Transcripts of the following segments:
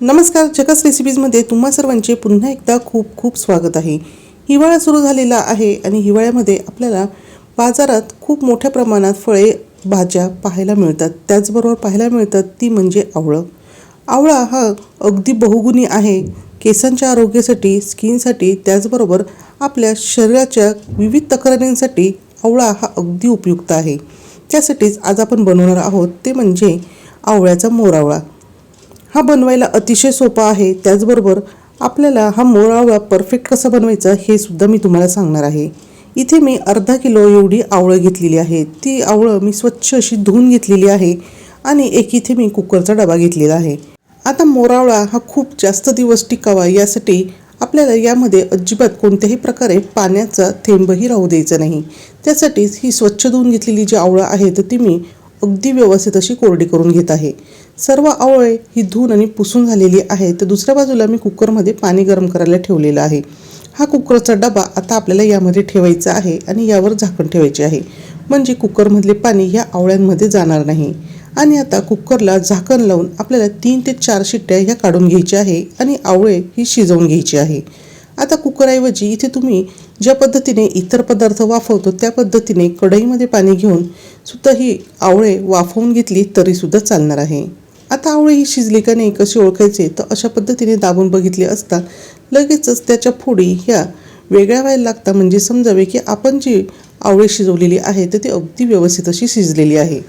नमस्कार जकास रेसिपीजमध्ये तुम्हा सर्वांचे पुन्हा एकदा खूप खूप स्वागत आहे. हिवाळा सुरू झालेला आहे आणि हिवाळ्यामध्ये आपल्याला बाजारात खूप मोठ्या प्रमाणात फळे भाज्या पाहायला मिळतात. त्याचबरोबर पाहायला मिळतात ती म्हणजे आवळं. आवळा हा अगदी बहुगुणी आहे. केसांच्या आरोग्यासाठी स्किनसाठी त्याचबरोबर आपल्या शरीराच्या विविध तक्रारींसाठी आवळा हा अगदी उपयुक्त आहे. त्यासाठीच आज आपण बनवणार आहोत ते म्हणजे आवळ्याचा मोरावळा हा बनवायला अतिशय सोपा आहे. त्याचबरोबर आपल्याला हा मोरावळा परफेक्ट कसा बनवायचा हे सुद्धा मी तुम्हाला सांगणार आहे. इथे मी अर्धा किलो एवढी आवळं घेतलेली आहे. ती आवळं मी स्वच्छ अशी धुवून घेतलेली आहे आणि एक इथे मी कुकरचा डबा घेतलेला आहे. आता मोरावळा हा खूप जास्त दिवस टिकावा यासाठी आपल्याला यामध्ये अजिबात कोणत्याही प्रकारे पाण्याचा थेंबही राहू द्यायचा नाही. त्यासाठीच ही स्वच्छ धुवून घेतलेली जी आवळं आहे तर ती मी अगदी व्यवस्थित अशी कोरडी करून घेत आहे. सर्व आवळे ही धुवून आणि पुसून झालेली आहे तर दुसऱ्या बाजूला मी कुकरमध्ये पाणी गरम करायला ठेवलेलं आहे. हा कुकरचा डबा आता आपल्याला यामध्ये ठेवायचा आहे आणि यावर झाकण ठेवायचे आहे. म्हणजे कुकरमधले पाणी या आवळ्यांमध्ये जाणार नाही. आणि आता कुकरला झाकण लावून आपल्याला तीन ते चार शिट्ट्या ह्या काढून घ्यायच्या आहे आणि आवळे ही शिजवून घ्यायची आहे. आता कुकरऐवजी इथे तुम्ही ज्या पद्धतीने इतर पदार्थ वाफवतो त्या पद्धतीने कढईमध्ये पाणी घेऊन सुद्धा ही आवळे वाफवून घेतली तरीसुद्धा चालणार आहे. आता आवळे ही शिजली का नाही कशी ओळखायचे? तर अशा पद्धतीने दाबून बघितले असता लगेचच त्याच्या फोडी ह्या वेगळ्या व्हायला लागतात म्हणजे समजावे की आपण जी आवळे शिजवलेली आहे तर ती अगदी व्यवस्थित अशी शिजलेली आहे.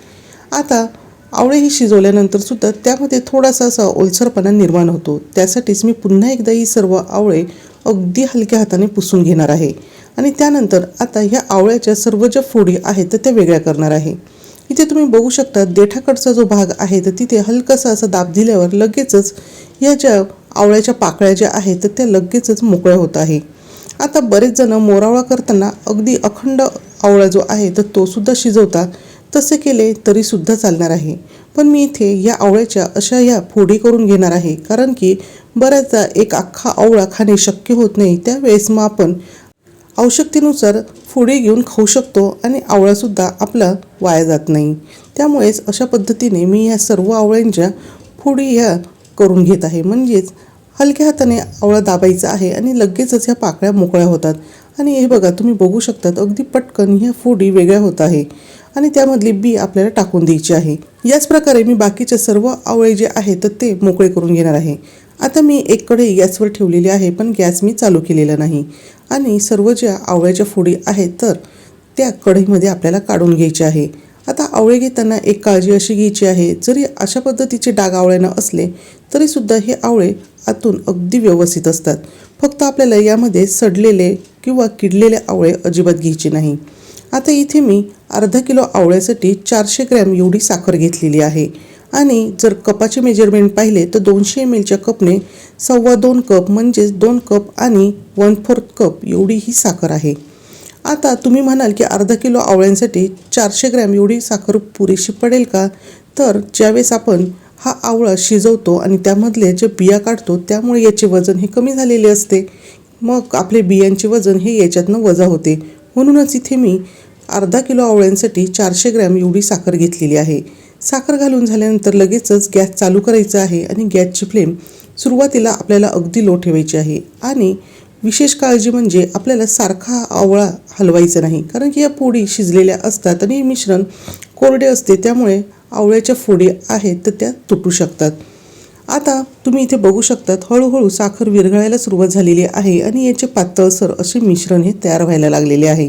आता आवळे ही शिजवल्यानंतर सुद्धा त्यामध्ये थोडासा असा ओलसरपणा निर्माण होतो. त्यासाठीच मी पुन्हा एकदा ही सर्व आवळे अगदी हलक्या हाताने पुसून घेणार आहे. आणि त्यानंतर आता ह्या आवळ्याच्या सर्व ज्या फोडी आहेत तर त्या वेगळ्या करणार आहे. इथे तुम्ही बघू शकता देठाकडचा जो भाग आहे तर तिथे हलकासा असा दाब दिल्यावर लगेचच या ज्या आवळ्याच्या पाकळ्या ज्या आहेत तर त्या लगेचच मोकळ्या होत आहे. आता बरेच जण मोरावळा करताना अगदी अखंड आवळा जो आहे तर तो सुद्धा शिजवतात. तसे केले तरी सुद्धा चालणार आहे. पण मी इथे या आवळ्याच्या अशा या फोडी करून घेणार आहे कारण की बऱ्याचदा एक अख्खा आवळा खाणे शक्य होत नाही. त्यावेळेस मग आपण आवश्यकतेनुसार फोडी घेऊन खाऊ शकतो आणि आवळासुद्धा आपला वाया जात नाही. त्यामुळेच अशा पद्धतीने मी या सर्व आवळ्यांच्या फोडी ह्या करून घेत आहे. म्हणजेच हलक्या हाताने आवळा दाबायचा आहे आणि लगेचच ह्या पाकळ्या मोकळ्या होतात. आणि हे बघा तुम्ही बघू शकतात अगदी पटकन ह्या फोडी वेगळ्या होत आहे आणि त्यामधली बी आपल्याला टाकून द्यायची आहे. याच प्रकारे मी बाकीचे सर्व आवळे जे आहेत तर ते मोकळे करून घेणार आहे. आता मी एक कढई गॅसवर ठेवलेली आहे पण गॅस मी चालू केलेला नाही. आणि सर्व ज्या आवळ्याच्या फोडी आहेत तर त्या कढईमध्ये आपल्याला काढून घ्यायचे आहे. आता आवळे घेताना एक काळजी अशी घ्यायची आहे जरी अशा पद्धतीचे डाग आवळ्यानं असले तरीसुद्धा हे आवळे आतून अगदी व्यवस्थित असतात. फक्त आपल्याला यामध्ये सडलेले किंवा किडलेले आवळे अजिबात घ्यायचे नाही. आता इथे मी अर्धा किलो आवळ्यासाठी चारशे ग्रॅम एवढी साखर घेतलेली आहे. आणि जर कपाचे मेजरमेंट पाहिले तर दोनशे एम एलच्या कपने सव्वा दोन कप म्हणजेच दोन कप आणि वन फोर्थ कप एवढी ही साखर आहे. आता तुम्ही म्हणाल की अर्धा किलो आवळ्यांसाठी चारशे ग्रॅम एवढी साखर पुरेशी पडेल का? तर ज्यावेळेस आपण हा आवळा शिजवतो आणि त्यामधले जे बिया काढतो त्यामुळे याचे वजन हे कमी झालेले असते. मग आपले बियांचे वजन हे याच्यातनं वजा होते. म्हणूनच इथे मी अर्धा किलो आवळ्यांसाठी चारशे ग्रॅम एवढी साखर घेतलेली आहे. साखर घालून झाल्यानंतर लगेचच गॅस चालू करायचा आहे आणि गॅसची फ्लेम सुरुवातीला आपल्याला अगदी लो ठेवायची आहे. आणि विशेष काळजी म्हणजे आपल्याला सारखा आवळा हलवायचा नाही कारण की या पोळी शिजलेल्या असतात आणि मिश्रण कोरडे असते त्यामुळे आवळ्याच्या फोडी आहेत तर त्या तुटू शकतात. आता तुम्ही इथे बघू शकतात हळूहळू साखर विरघळायला सुरुवात झालेली आहे आणि याचे पातळसर असे मिश्रण हे तयार व्हायला लागलेले आहे.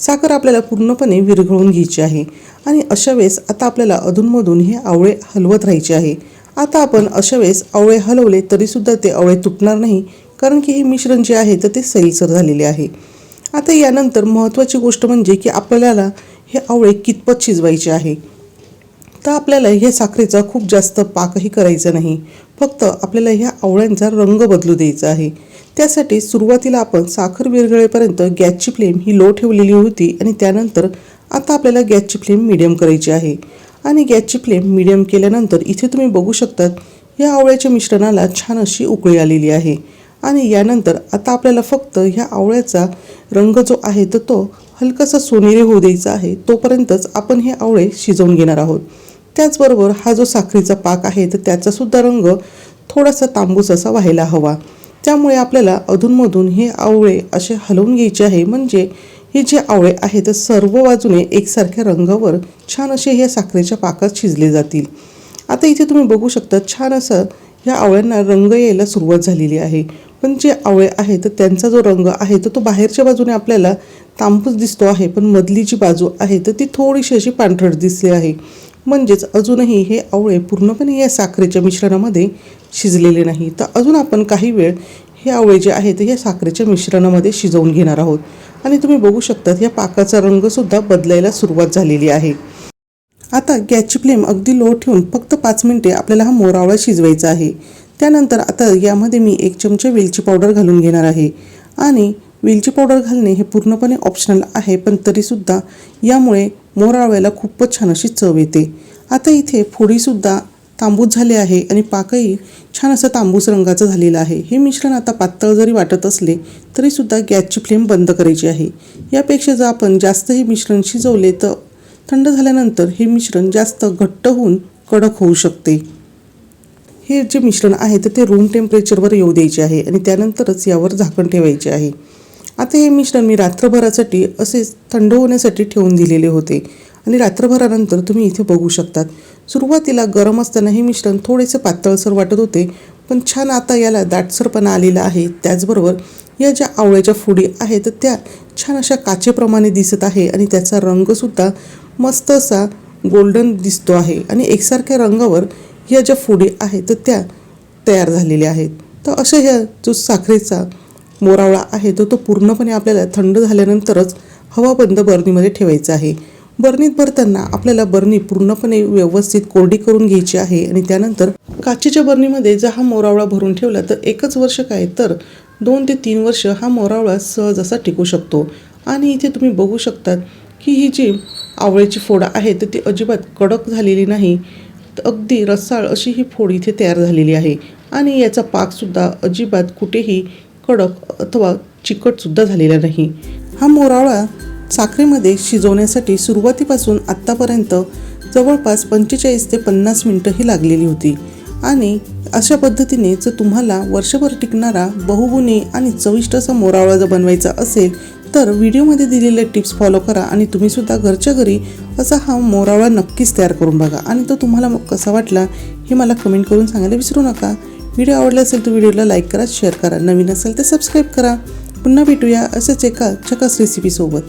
साखर आपल्याला पूर्णपणे विरघळून घ्यायची आहे. आणि अशा वेळेस आता आपल्याला अधूनमधून हे आवळे हलवत राहायचे आहे. आता आपण अशा वेळेस आवळे हलवले तरीसुद्धा ते आवळे तुटणार नाही कारण की हे मिश्रण जे आहे तर ते सैलसर झालेले आहे. आता यानंतर महत्त्वाची गोष्ट म्हणजे की आपल्याला हे आवळे कितपत शिजवायचे आहे. तर आपल्याला ह्या साखरेचा खूप जास्त पाकही करायचा नाही. फक्त आपल्याला ह्या आवळ्यांचा रंग बदलू द्यायचा आहे. त्यासाठी सुरुवातीला आपण साखर विरघळेपर्यंत गॅसची फ्लेम ही लो ठेवलेली होती आणि त्यानंतर आता आपल्याला गॅसची फ्लेम मिडियम करायची आहे. आणि गॅसची फ्लेम मिडियम केल्यानंतर इथे तुम्ही बघू शकतात या आवळ्याच्या मिश्रणाला छान अशी उकळी आलेली आहे. आणि यानंतर आता आपल्याला फक्त ह्या आवळ्याचा रंग जो आहे तर तो हलकासा सोनेरी होऊ द्यायचा आहे. तोपर्यंतच आपण हे आवळे शिजवून घेणार आहोत. त्याचबरोबर हा जो साखरेचा पाक आहे तर त्याचासुद्धा रंग थोडासा तांबूस असा व्हायला हवा. त्यामुळे आपल्याला अधूनमधून हे आवळे असे हलवून घ्यायचे आहे. म्हणजे हे जे आवळे आहेत सर्व बाजूने एकसारख्या रंगावर छान असे ह्या साखरेच्या पाकात शिजले जातील. आता इथे तुम्ही बघू शकता छान असं ह्या आवळ्यांना रंग यायला सुरुवात झालेली आहे. पण जे आवळे आहेत तर त्यांचा जो रंग आहे तर तो बाहेरच्या बाजूने आपल्याला तांबूस दिसतो आहे. पण मधली जी बाजू आहे तर ती थोडीशी अशी पांढरट दिसली आहे. म्हणजेच अजूनही हे आवळे पूर्णपणे या साखरेच्या मिश्रणामध्ये शिजलेले नाही. तर अजून आपण काही वेळ हे आवळे जे आहेत या साखरेच्या मिश्रणामध्ये शिजवून घेणार आहोत. आणि तुम्ही बघू शकतात या पाकाचा रंगसुद्धा बदलायला सुरुवात झालेली आहे. आता गॅसची फ्लेम अगदी लो ठेवून फक्त पाच मिनटे आपल्याला हा मोरावळा शिजवायचा आहे. त्यानंतर आता यामध्ये मी एक चमचा वेलची पावडर घालून घेणार आहे. आणि वेलची पावडर घालणे हे पूर्णपणे ऑप्शनल आहे पण तरीसुद्धा यामुळे मोरावळ्याला खूपच छान अशी चव येते. आता इथे फोडीसुद्धा तांबूस झाले आहे आणि पाकही छान असं तांबूस रंगाचं झालेलं आहे. हे मिश्रण आता पातळ जरी वाटत असले तरीसुद्धा गॅसची फ्लेम बंद करायची आहे. यापेक्षा जर आपण जास्त हे मिश्रण शिजवले तर थंड झाल्यानंतर हे मिश्रण जास्त घट्ट होऊन कडक होऊ शकते. हे जे मिश्रण आहे तर ते रूम टेम्परेचरवर येऊ द्यायचे आहे आणि त्यानंतरच यावर झाकण ठेवायचे आहे. आता हे मिश्रण मी रात्रभरासाठी असेच थंड होण्यासाठी ठेवून दिलेले होते. आणि रात्रभरानंतर तुम्ही इथे बघू शकतात. सुरुवातीला गरम असताना हे मिश्रण थोडेसे पातळसर वाटत होते पण छान आता याला दाटसरपणा आलेला आहे. त्याचबरोबर या ज्या आवळ्याच्या फुडी आहेत तर त्या छान अशा काचेप्रमाणे दिसत आहे आणि त्याचा रंगसुद्धा मस्त असा गोल्डन दिसतो आहे. आणि एकसारख्या रंगावर या ज्या फुडी आहेत तर त्या तयार झालेल्या आहेत. तर अशा ह्या जो साखरेचा मोरावळा आहे. तो तो पूर्णपणे आपल्याला थंड झाल्यानंतरच हवाबंद बर्नीमध्ये ठेवायचा आहे. बर्नीत भरताना आपल्याला बर्नी पूर्णपणे व्यवस्थित कोरडी करून घ्यायची आहे आणि त्यानंतर काचेच्या बर्नीमध्ये जर हा मोरावळा भरून ठेवला तर एकच वर्ष काय तर दोन ते तीन वर्ष हा मोरावळा सहज असा टिकू शकतो. आणि इथे तुम्ही बघू शकतात की ही जी आवळ्याची फोड आहे तर ती अजिबात कडक झालेली नाही. तर अगदी रसाळ अशी ही फोड इथे तयार झालेली आहे. आणि याचा पाकसुद्धा अजिबात कुठेही कडक अथवा चिकटसुद्धा झालेला नाही. हा मोरावळा साखरेमध्ये शिजवण्यासाठी सुरुवातीपासून आत्तापर्यंत जवळपास पंचेचाळीस ते पन्नास मिनटं ही लागलेली होती. आणि अशा पद्धतीने जर तुम्हाला वर्षभर टिकणारा बहुगुणी आणि चविष्ट असा मोरावळा जर बनवायचा असेल तर व्हिडिओमध्ये दिलेल्या टिप्स फॉलो करा आणि तुम्हीसुद्धा घरच्या घरी असा हा मोरावळा नक्कीच तयार करून बघा. आणि तो तुम्हाला कसा वाटला हे मला कमेंट करून सांगायला विसरू नका. व्हिडिओ आवडला असेल तर व्हिडिओला लाईक करा शेअर करा. नवीन असेल तर सबस्क्राईब करा. पुन्हा भेटूया असंच एका चकास रेसिपीसोबत